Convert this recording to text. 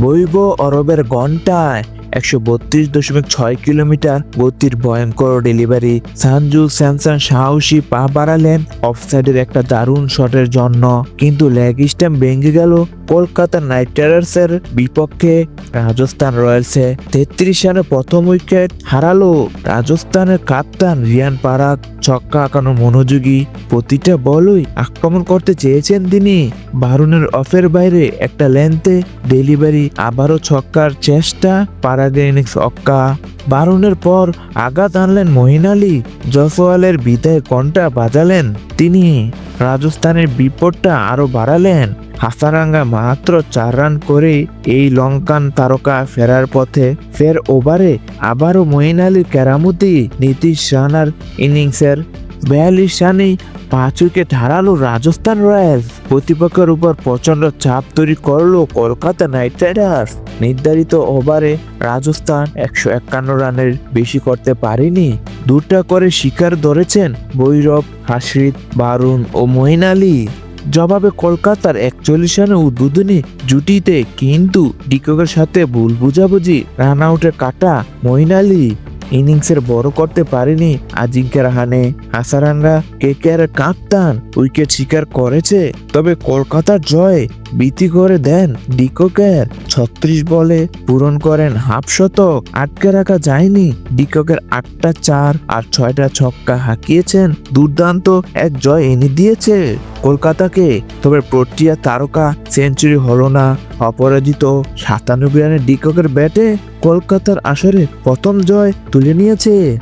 বৈব অরবের ঘন্টায় একশো বত্রিশ দশমিক ছয় কিলোমিটার গতির ভয়ঙ্কর ডেলিভারি। সানজু স্যামসাং সাহসী পা বাড়ালেন অফসাইডের একটা দারুণ শটের জন্য। কিন্তু লেগ স্ট্যাম্প ভেঙে গেল কলকাতা নাইট রাইডার্সের বিপক্ষে রাজস্থান রয়্যালসে। তেত্রিশ রানে প্রথম উইকেট হারালো রাজস্থানের কাপ্তান রিয়ান পারাক। ছক্কা আঁকানো মনোযোগী প্রতিটা বলই আক্রমণ করতে চেয়েছেন তিনি। বারুনের অফের বাইরে একটা লেন্থে ডেলিভারি আবারও ছক্কার চেষ্টা পারাগের ইনিংস অক্কা বারুনের পর আঘাত আনলেন মহিন আলী। জসওয়ালের বিদায় কণ্ঠা বাজালেন তিনি। রাজস্থানের বিপদটা আরও বাড়ালেন। হাসারাঙ্গা মাত্র চার রান করে এই লঙ্কান তারকা ফেরার পথে ফের ওভারে আবারও মঈন আলীর কেরামতি। নীতিশ রানার ইনিংসের বিয়াল্লিশ রানেই পাঁচ উইকেট হারালো রাজস্থান রয়্যালস। প্রতিপক্ষের উপর প্রচণ্ড চাপ তৈরি করল কলকাতা নাইট রাইডার্স। নির্ধারিত ওভারে রাজস্থান একশো একান্ন রানের বেশি করতে পারেনি। দুটা করে শিকার ধরেছেন ভৈরব, হাসরিত বারুণ ও মঈন আলী। জবাবে কলকাতার একচল্লিশ রানে উদ্বোধনী জুটিতে কিন্তু ডিককের সাথে ভুল বুঝাবুঝি, রান আউটে কাটা মঈন আলী। ইনিংসের বড় করতে পারেনি আজিঙ্কে রাহানে হাসারানরা কে কে আর কাপ্তান, উইকেট শিকার করেছে, তবে কলকাতার জয় বিতি করে দেন ডিককের। ছত্রিশ বলে পূরণ করেন হাফ শতক। আটকে রাখা যায়নি। ডিককের আটটা চার আর ছয়টা ছক্কা হাঁকিয়েছেন। দুর্দান্ত এক জয় এনে দিয়েছে। কলকাতাকে তবে প্রোটিয়া তারকা সেঞ্চুরি হলো না। অপরাজিত সাতানব্বই রানের ডিককের ব্যাটে কলকাতার আসরে প্রথম জয় তুলে নিয়েছে।